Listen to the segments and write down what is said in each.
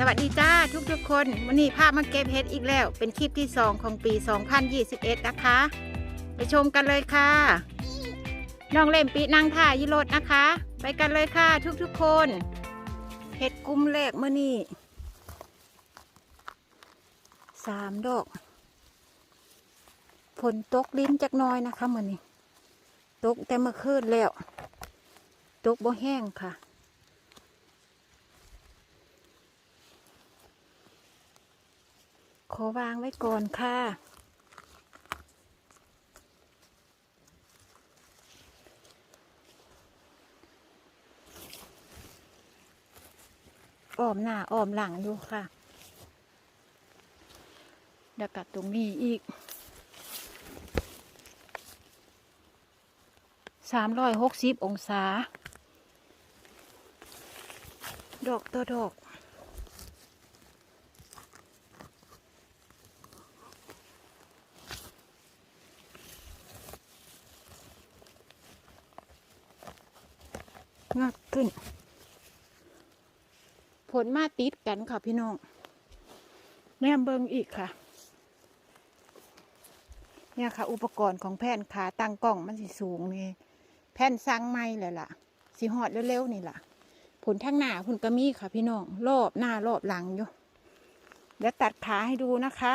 สวัสดีจ้าทุกๆ คนวันนี้ภาพมาเก็บเห็ดอีกแล้ว เป็นคลิปที่ 2 ของปี 2021 นะคะ ไปชมกันเลยค่ะน้องเล่มปีนางท่ายิโรดนะคะ ไปกันเลยค่ะทุกๆ คนเห็ดกุ้มแรกเมื่อนี้สามดอกฝนตกลิ้นจักน้อยนะคะเมื่อนี้ตกแต่เมื่อคืนแล้ว ตกบ่แห้งค่ะ ขอวางไว้ก่อนค่ะ อ้อมหน้าอ้อมหลังอยู่ค่ะเดี๋ยวกัดตรงนี้อีกสามร้อยหกสิบองศา ดอกตัวดอกงักขึ้น ผ ลมาติดกันค่ะพี่น้องแนมเบิงอีกค่ะ เนี่ยค่ะ อุปกรณ์ของแผ่นขาตั้งกล้องมันสิสูงนี่แผ่นสร้างไม้เลยล่ะสิหอดเร็วๆนี่ล่ะ ผลทั้งหน้าผลกระมีค่ะ พี่น้องรอบหน้ารอบหลังอยู่เดี๋ยวตัดขาให้ดูนะคะ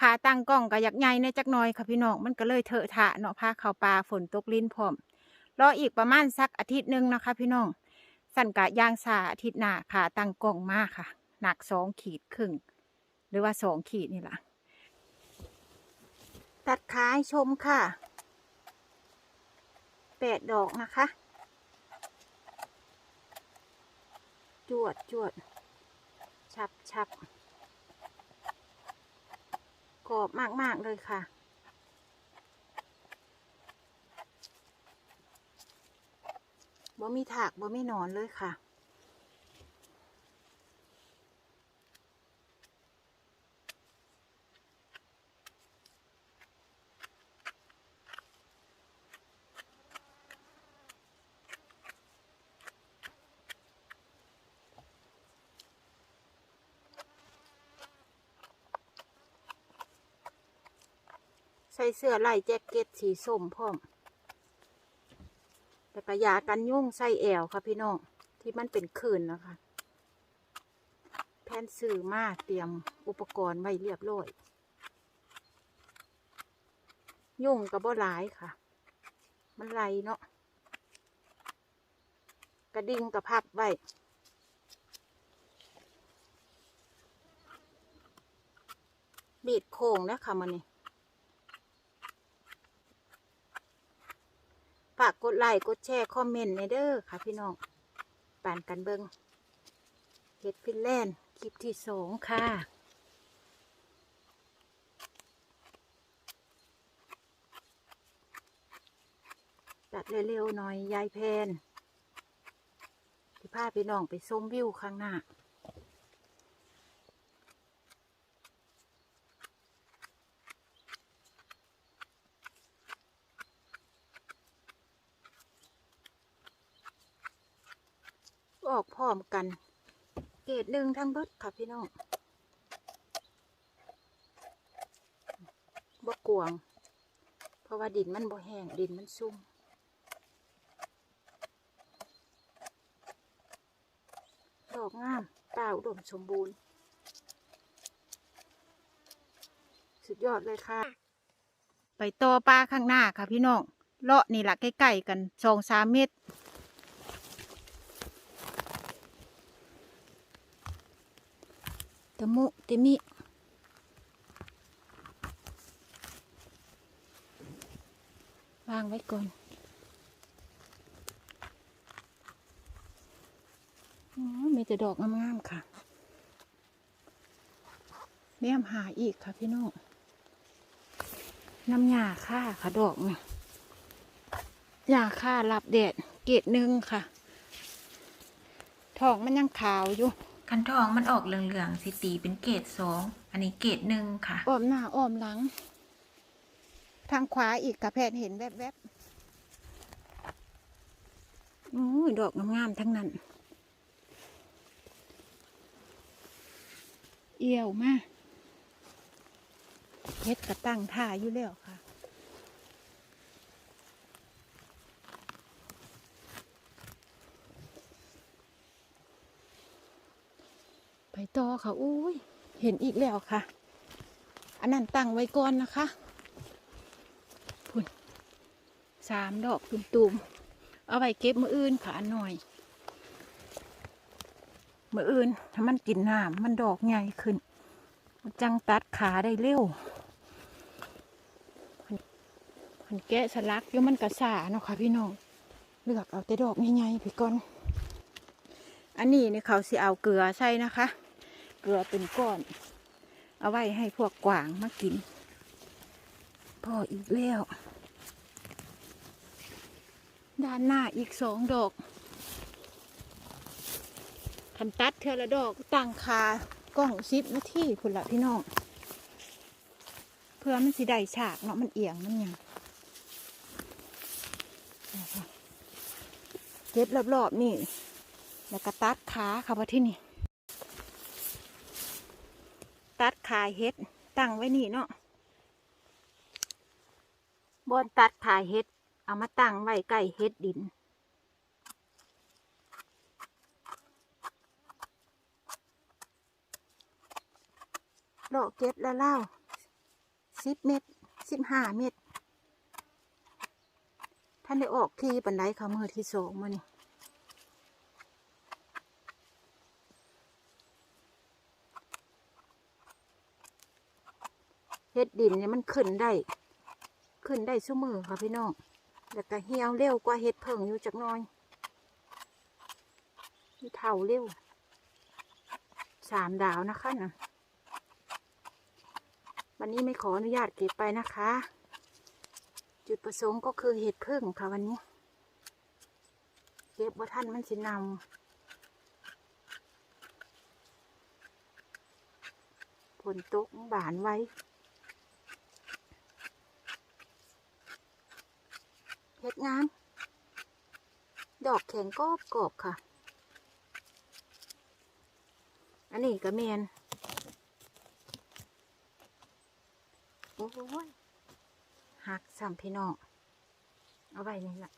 ขาตั้งกล้องก็อยากใหญ่ในจักน่อยค่ะพี่น้องมันก็เลยเถอะทะเนาะพาเข้าป่าฝนตกลิ้นพร้อมรออีกประมาณสักอาทิตย์หนึ่งนะคะ พี่น้อง สั่นกะย่างสาอาทิตย์หน้าขาตั้งกล้องมากค่ะ หนักสองขีดครึ่ง หรือว่าสองขีดนี่แหละตัดขาให้ชมค่ะแปดดอกนะคะ จวดจวด ชับชับกรอบมาก ๆ เลยค่ะ บ่มีถากบ่มีนอนเลยค่ะ ใส่เสื้อลายแจ็คเก็ตสีส้มพร้อม แล้วก็ยากันยุ่งใส่แอวค่ะพี่น้องที่มันเป็นขื่นนะคะ แผ่นสื่อมาเตรียมอุปกรณ์ไว้เรียบร้อย ยุ่งกับบ่หลายค่ะ มันไรเนาะกระดิ่งกับพับไว้บีดโค้งนะคะมันนี่ ฝากกดไลค์กดแชร์คอมเมนต์ในเด้อค่ะพี่น้องป่านกันเบิงเฮ็ดฟินแลนด์คลิปที่สองค่ะตัดเร็วๆหน่อยยายแพนที่พาพี่น้องไปชมวิวข้างหน้า ออกพร้อมกัน เกรดหนึ่งทั้งเบิดค่ะพี่น้องบ่กวง เพราะว่าดินมันบ่แห้งดินมันซุ่มดอกงามป่าอุดมสมบูรณ์ สุดยอดเลยค่ะ ไปต่อปลาข้างหน้าค่ะพี่น้องเลาะนี่แหละใกล้ๆกันสองสามเมตร ตะมุเตมิวางไว้ก่อนอ๋อมีแต่ดอกงามๆค่ะแนมหาอีกค่ะพี่น้องน้ำยาค่าค่ะดอกเนี่ยาค่ารับแดดเกตหนึ่งค่ะทองมันยังขาวอยู่ คันทองมันออกเหลืองๆสีตีเป็นเกตสอง อันนี้เกตหนึ่งค่ะ อ้อมหน้าอ้อมหลัง ทางขวาอีกกระแพนเห็นแวบๆโอ้ยดอกงามๆทั้งนั้น เอี่ยวมากเฮ็ดกระตั้งท่าอยู่แล้วค่ะ ต่อค่ะอุ้ยเห็นอีกแล้วค่ะ อันนั้นตั้งไว้ก่อนนะคะพุ่นสามดอกตุ่มๆ เอาไว้เก็บมืออื่นค่ะอันหน่อยมืออื่นถ้ามันกินน้ำมันดอกใหญ่ขึ้น จังตัดขาได้เร็วมันแกะสลักยู่มันกระสาเนาะค่ะพี่น้องเลือกเอาแต่ดอกใหญ่ๆไปก่อน อันนี้เนี่ยเขาสิเอาเกลือใส่นะคะ กลือเป็นก้อน เอาไว้ให้พวกกวางมากิน พออีกแล้ว ด้านหน้าอีกสองดอกคันตัดเทอละดอกตั้งคากล้องซิปนาทีพุ่นละพี่น้องเพื่อมันสิได้ฉากเนาะมันเอียงมันยังเก็บรอบๆนี่ แล้วก็ตัดขาค่ะว่าที่นี่ ตัดขายเฮ็ดตั้งไว้นี่เนาะบอนตัดขายเฮ็ด เอามาตั้งไว้ใกล้เฮ็ดดิน โลเก็บแล้วเล่าสิบเม็ดสิบห้าเม็ดท่านได้ออกที่ปันไดค่ะมือที่สองมานี่ เฮ็ดดินเนี่ยมันขึ้นได้ ขึ้นได้ชั่วมือค่ะพี่น้องแล้วก็เหี่ยวเร็วกว่าเฮ็ดเพิ่งอยู่จักน้อยที่เท่าเร็วสามดาวนะคะนะวันนี้ไม่ขออนุญาตเก็บไปนะคะ จุดประสงค์ก็คือเห็ดพึ่งค่ะวันนี้ เก็บว่าท่านมันสิเนาฝนตกบานไว้ เห็ดงาม ดอกแข็งกรอบกรอบค่ะ อันนี้ก็เมนโอ้ยหักสัมพี่น้อง เอาไว้นี่แหละ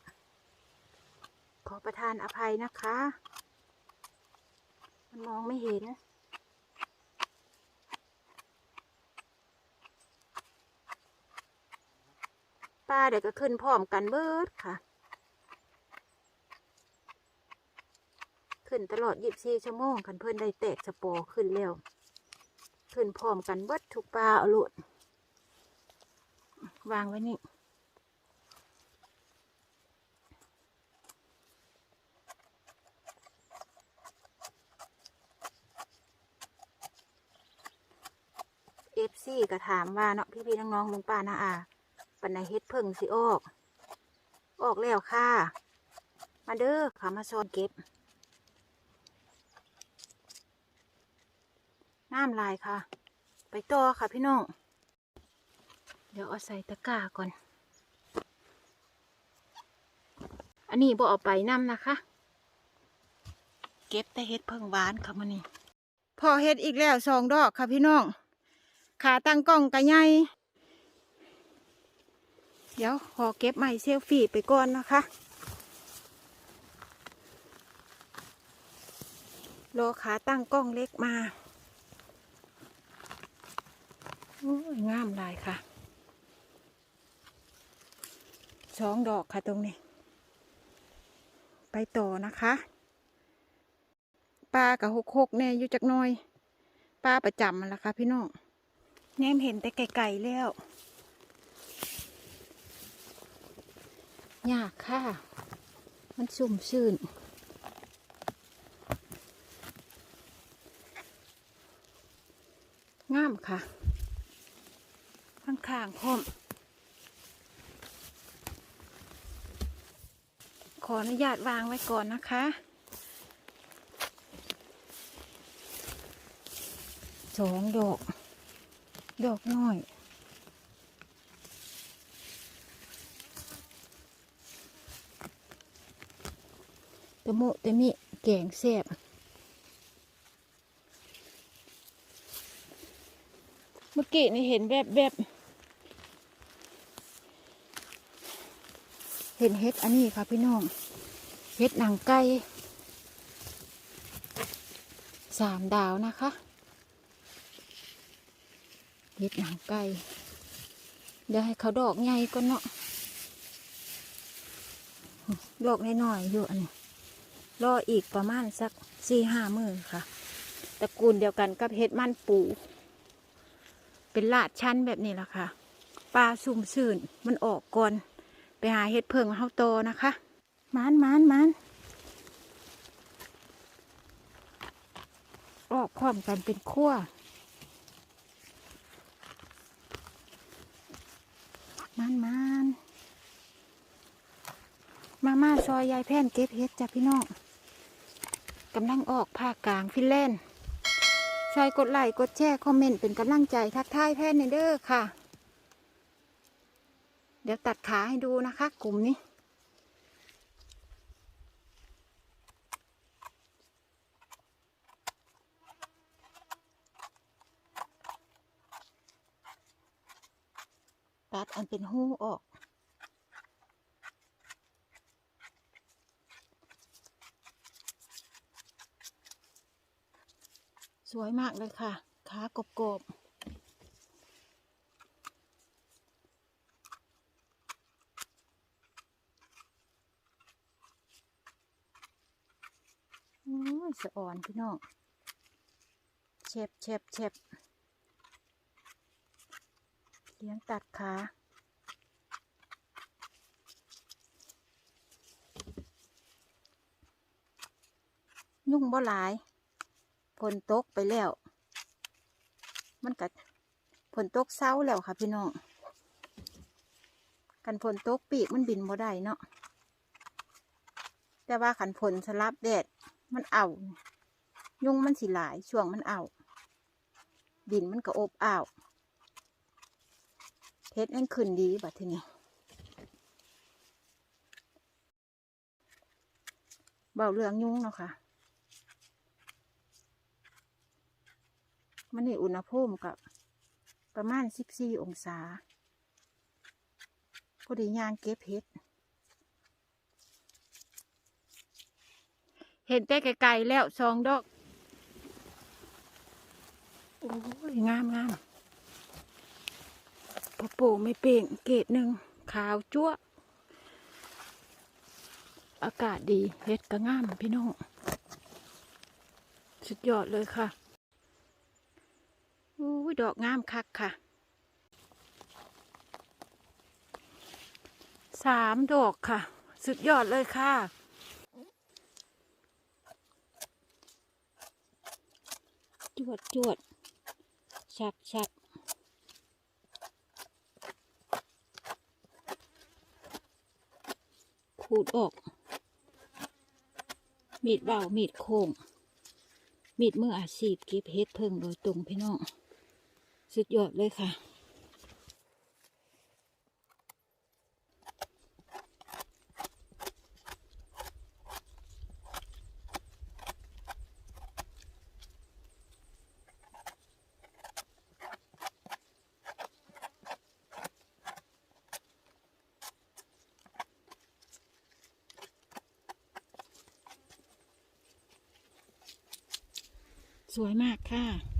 ขอประทานอภัยนะคะ มันมองไม่เห็น ป้าเดี๋ยวก็ขึ้นพร้อมกันเบิดค่ะ ขึ้นตลอดยีิบสี่ชั่วโมงกันเพื่อนได้แตกสปอร์ขึ้นแล้ว ขึ้นพร้อมกันเบิดทุกปลาเอาลุดวางไว้นี่เอฟซีก็ถามว่าเนาะพี่ๆน้องๆลุงป้านาอา ปันไดเฮ็ดเพิ่งสิออก ออกแล้วค่ะ มาเด้อขามาซอนเก็บ น้ำลายค่ะ ไปต่อค่ะพี่น้อง เดี๋ยวเอาใส่ตะกร้าก่อน อันนี้บ่เอาไปน้ำนะคะ เก็บแต่เฮ็ดเพิ่งหวานค่ะมันนี่พอเฮ็ดอีกแล้วสองดอกค่ะพี่น้อง ขาตั้งกล้องกะใหญ่ เดี๋ยวขอเก็บไม้เซลฟี่ไปก่อนนะคะรอขาตั้งกล้องเล็กมาโอ้ยงามลายค่ะสองดอกค่ะตรงนี้ ไปต่อนะคะปลากับหกหกแน่อยู่จักน้อยปลาประจำมันละค่ะพี่น้องแนมเห็นแต่ไกลๆแล้ว ยากค่ะ มันสุ่มชื่นงามค่ะ ข้างข้างๆพร้อม ขออนุญาตวางไว้ก่อนนะคะ สองดอก ดอกน้อยะโมตะมิแกงแซ่บเมื่อกี้นี่เห็นแบบแบบเห็นเฮ็ดอันนี้ค่ะพี่น้องเฮ็ดหนังไก่สามดาวนะคะเฮ็ดหนังไก่เดี๋ยวให้เขาดอกใหญ่ก่อนเนาะดอกน้อยๆอยู่อันนี้ รออีกประมาณสักสี่ห้ามือค่ะตระกูลเดียวกันกับเฮ็ดมันปู เป็นลาดชั้นแบบนี้แหละค่ะปลาสุ่มสื่นมันออกก่อน ไปหาเฮ็ดเพิงเฮาโตนะคะมานมานมานออกพร้อมกันเป็นขั้วมานมานมามาซอยยายแพ่นเก็บเฮ็ดจ้ะพี่น้อง กำลังออกภาคกลางฟินแลนด์ช่วยกดไลค์กดแชร์คอมเมนต์เป็นกำลังใจทักทายแพทย์ในเด้อค่ะ เดี๋ยวตัดขาให้ดูนะคะ กลุ่มนี้ ตัดอันเป็นหูออก สวยมากเลยค่ะ ขากบกบโอ้ยสะอ่อนพี่น้องเช็บเช็บเช็บเลี้ยงตัดขายุ่งบ่หลาย ฝนตกไปแล้ว มันกัดฝนตกเศร้าแล้วค่ะพี่น้อง กันฝนตกปีกมันบินบ่ได้เนาะ แต่ว่าขันฝนสลับแดดมันเอา ยุงมันสิหลายช่วงมันเอาดินมันก็อบอ้าวเพชรนั่นขึ้นดีบัดทีนี้เบาเรื่องยุงเนาะค่ะ มันนี่อุณหภูมิกับประมาณสิบสี่องศาพอดีย่างเก็บเห็ด เห็นแต่ไกลๆแล้วสองดอก โอ้ยงามงามพอโป่ไม่เป่งเกตหนึ่งขาวจั๊วอากาศดีเห็ดก็งามพี่น้อง สุดยอดเลยค่ะ ยดอกงามคักค่ะสามดอกค่ะ สุดยอดเลยค่ะ จวดจวดชักชักขูดออก มีดเบามีดโค้งมีดมืออาชีพเก็บเฮ็ดเพิ่งโดยตรงพี่น้อง สุดยอดเลยค่ะสวยมากค่ะ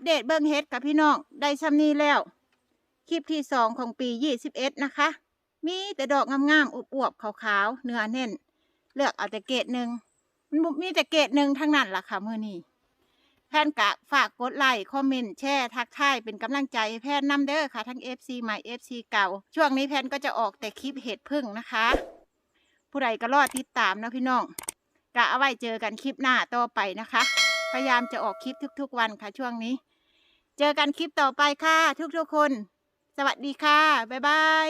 ปเดตเบิ้งเฮ็ดกับพี่น้องได้ซ้ำนี้แล้ว คลิปที่สองของปียี่สิบเอ็ดนะคะ มีแต่ดอกงามๆอวบๆขาวๆเนื้อแน่น เลือกเอาแต่เกตหนึ่งมันมีแต่เกตหนึ่งทั้งนั้นล่ะค่ะมือนี้แพนกะฝากกดไลค์คอมเมนต์แชร์ทักทายเป็นกำลังใจให้แพนนำเด้อค่ะ ทั้ง FC ใหม่ FC เก่า ช่วงนี้แพนก็จะออกแต่คลิปเห็ดพึ่งนะคะ ผู้ใดก็รอดติดตามนะพี่น้องกะเอาไว้เจอกันคลิปหน้าต่อไปนะคะ พยายามจะออกคลิปทุกๆวันค่ะช่วงนี้ เจอกันคลิปต่อไปค่ะ ทุกๆคน สวัสดีค่ะ บ๊ายบาย